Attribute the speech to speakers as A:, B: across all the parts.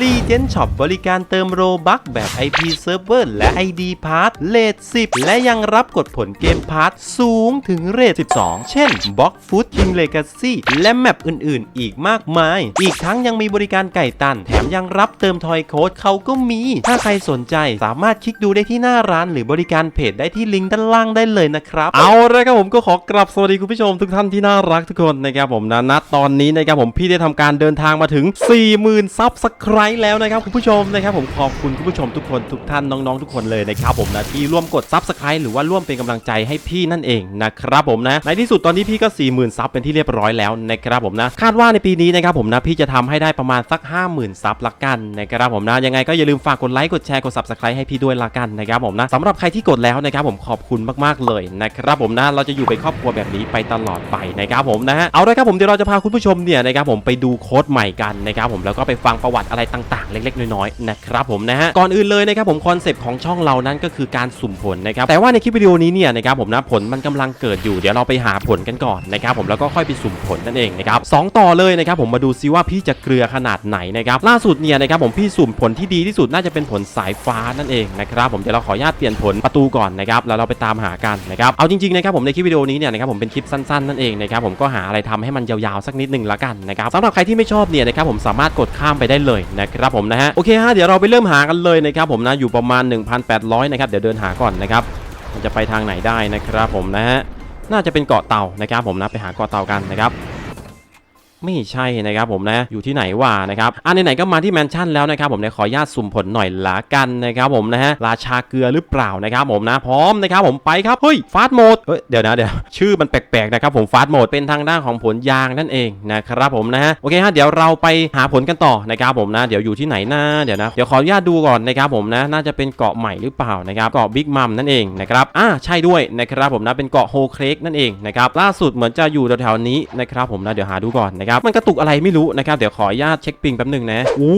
A: Legend Shop บริการเติมโรบัคแบบ IP Server และ ID Pass เลท10 และยังรับกดผลเกมพาร์ทสูงถึงเรท12 เช่น Box Food King Legacy และแมปอื่นๆ อีกมากมาย อีกทั้งยังมีบริการไก่ตัน แถมยังรับเติมทอยโค้ดเขาก็มี ถ้าใครสนใจสามารถคลิกดูได้ที่หน้าร้าน หรือบริการเพจได้ที่ลิงก์ด้านล่างได้เลยนะครับ เอาละครับผมก็ขอกลับสวัสดีคุณผู้ชมทุกท่านที่น่ารักทุกคนนะครับผมนะณตอนนี้นะครับผมพี่ได้ทำการเดินทางมาถึง 40,000ซับสไครต์แล้วนะครับคุณผู้ชมนะครับผมขอบคุณคุณผู้ชมทุกคนทุกท่านน้องๆทุกคนเลยนะครับผมนะที่ร่วมกดซับสไครต์หรือว่าร่วมเป็นกำลังใจให้พี่นั่นเองนะครับผมนะในที่สุดตอนนี้พี่ก็40,000ซับเป็นที่เรียบร้อยแล้วนะครับผมนะคาดว่าในปีนี้นะครับผมนะพี่จะทำให้ได้ประมาณสัก 50,000ซับละกันนะครับผมนะยังไงก็อย่าลืมฝากกดไลค์กดแชร์กด subscribe ให้พี่ด้วยละกันนะครับผมนะสำหรับใครที่กดแล้วนะครับผมขอบคุณมากๆเลยนะครับผมนะเราจะอยู่เป็นครอบครัวแบบนี้ไปตลอดไปนะครับผมนะฮะเอาละครับผมเดี๋ยวเราจะพาคุณผู้ชมเนี่ยนะครับผมไปดูโค้ดใหม่กันนะครับผมแล้วก็ไปฟังประวัติอะไรต่างๆ เล็ก ๆ น้อยๆนะครับผมนะฮะก่อนอื่นเลยนะครับผมคอนเซปต์ของช่องเรานั้นก็คือการสุ่มผลนะครับแต่ว่าในคลิปวิดีโอนี้เนี่ยนะครับผมนะผลมันกำลังเกิดอยู่เดี๋ยวเราไปหาผลกันก่อนนะครับผมแล้วก็ค่อยไปสุ่มผลนั่นเองนะครับสองต่อเลยนะครับผมมาดูซิว่าพี่จะเกลือขนาดไหนนะครับล่าสุดเนี่ยนะครับผมพี่สุ่มผลที่ดีที่สุดน่าจะเป็นผลสายฟ้านั่นเองนะครับผมเดี๋ยวเราขออนุญาตเปลี่ยนผลประตูก่อนนะครับแล้วเราไปตามหากันนะครับเอาจริงๆนะครับผมในคลิปวิดีโอนี้เนี่ยนะครับผมเป็นคลิปสั้นๆนั่นเองนะครับผมก็หาอะไรทำให้มันยาวๆสักนิดหนึ่งละกันนะครับสำหรับใครที่ไม่ชอบเนี่ยนะครับผมสามารถกดข้ามไปได้เลยนะครับผมนะฮะโอเคฮะเดี๋ยวเราไปเริ่มหากันเลยนะครับผมนะอยู่ประมาณ 1,800นะครับเดี๋ยวเดินหาก่อนนะครับมันจะไปทางไหนได้นะครับผมนะฮะน่าจะเป็นเกาะเต่านะครับผมนะไปหาเกาะเต่ากันนะครับ ไม่ใช่นะครับผมนะอยู่ที่ไหนวะนะครับอันไหนๆก็มาที่แมนชั่นแล้วนะครับผมเนี่ยขออนุญาตสุ่มผลหน่อยละกันนะครับผมนะฮะราชาเกลือหรือเปล่านะครับผมนะพร้อมนะครับผมไปครับเฮ้ยฟาสโหมดเฮ้ยเดี๋ยวนะเดี๋ยวชื่อมันแปลกๆนะครับผมฟาสโหมดเป็นทางด้านของผลยางนั่นเองนะครับผมนะฮะโอเคฮะเดี๋ยวเราไปหาผลกันต่อนะครับผมนะเดี๋ยวอยู่ที่ไหนนะเดี๋ยวนะเดี๋ยวขออนุญาตดูก่อนนะครับผมนะน่าจะเป็นเกาะใหม่หรือเปล่านะครับเกาะบิ๊กมัมนั่นเองนะครับอ่าใช่ด้วยนะครับผมนะเป็นเกาะโฮเครกนั่นเองนะครับล่าสุดเหมือนจะอยู่แถวๆนี้นะครับผมนะเดี๋ยวหาดูก่อนนะครับมันกระตุกอะไรไม่รู้นะครับเดี๋ยวขออนุญาตเช็คปิงแป๊บหนึ่งนะอู้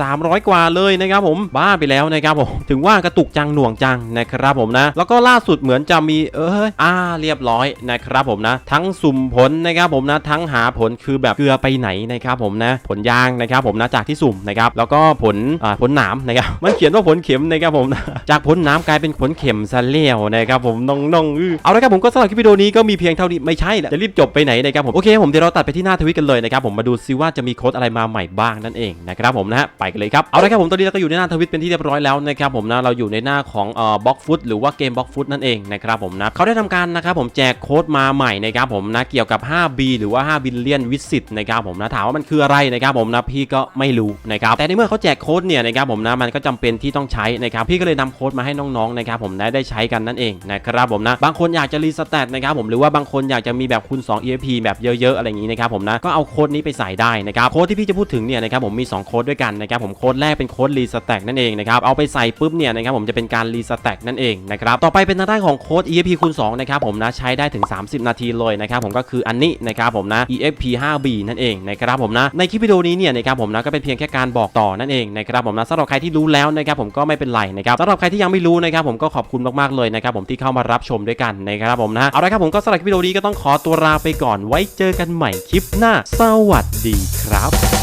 A: สามร้อยกว่าเลยนะครับผมบ้าไปแล้วนะครับผมถึงว่ากระตุกจังหน่วงจังนะครับผมนะ แล้วก็ล่าสุดเหมือนจะมีเอออ่าเรียบร้อยนะครับผมนะ ทั้งสุ่มผลนะครับผมนะทั้งหาผลคือแบบเกลือไปไหนนะครับผมนะผลยางนะครับผมนะจากที่สุ่มนะครับแล้วก็ผลอ่าผลหนามนะครับมันเขียนว่าผลเข็มนะครับผมนะจากผลหน้ำกลายเป็นผลเข็มซะแล้วนะครับผมน้องๆอื้อเอาละครับผมก็สำหรับคลิปวิดีโอนี้ก็มีเพียงเท่านี้ไม่ใช่แหละจะรีบจบไปไหนนะครับผมโอเคผมเดี๋ยวเราตัดไปที่หน้าทวิตกันเลยลยนะครับผมมาดูซิว่าจะมีโค้ดอะไรมาใหม่บ้างนั่นเองนะครับผมนะฮะไปกันเลยครับเอาละครับผมตอนนี้เราก็อยู่ในหน้าทวิตเป็นที่เรียบร้อยแล้วนะครับผมนะเราอยู่ในหน้าของเอ่อบล็อกฟุตหรือว่าเกมบล็อกฟุตนั่นเองนะครับผมนะเขาได้ทำการนะครับผมแจกโค้ดมาใหม่นะครับผมนะเกี่ยวกับ 5B หรือว่า5บิลเลียนวิสิตนะครับผมนะถามว่ามันคืออะไรนะครับผมนะพี่ก็ไม่รู้นะครับแต่ในเมื่อเขาแจกโค้ดเนี่ยนะครับผมนะมันก็จำเป็นที่ต้องใช้นะครับพี่ก็เลยนำโค้ดมาให้น้องๆนะครับผมได้ได้ใช้กันนั่นเองนะครับผมนะบางคนอยากจะรีสแตทนะครับผมหรือว่าบางคนอยากจะมีแบบคูณ2 EFP แบบเยอะๆอะไรอย่างนี้นะครับผมนะก็เอาโค้ดนี้ไปใส่ได้นะครับโค้ดที่พี่จะพูดถึงเนี่ยนะครับผมมี 2 โค้ดด้วยกันนะครับผมโค้ดแรกเป็นโค้ดรีสแต็กนั่นเองนะครับเอาไปใส่ปุ๊บเนี่ยนะครับผมจะเป็นการรีสแต็กนั่นเองนะครับต่อไปเป็นทางด้านของโค้ด EFP คูณ2นะครับผมนะใช้ได้ถึง 30 นาทีเลยนะครับผมก็คืออันนี้นะครับผมนะ EFP 5B นั่นเองนะครับผมนะในคลิปวิดีโอนี้เนี่ยนะครับผมนะก็เป็นเพียงแค่การบอกต่อนั่นเองนะครับผมนะสำหรับใครที่รู้แล้วนะครับผมก็ไม่เป็นไรนะครับสำหรับใครที่ยังไม่รู้นะครับผมก็ขอบคุณมากๆเลยนะครับผมที่เข้ามารับชมด้วยกันนะครับผมนะเอาละครับผมก็สำหรับคลิปวิดีโอนี้ก็ต้องขอตัวลาไปก่อนไว้เจอกันใหม่คลิปหน้าสวัสดีครับ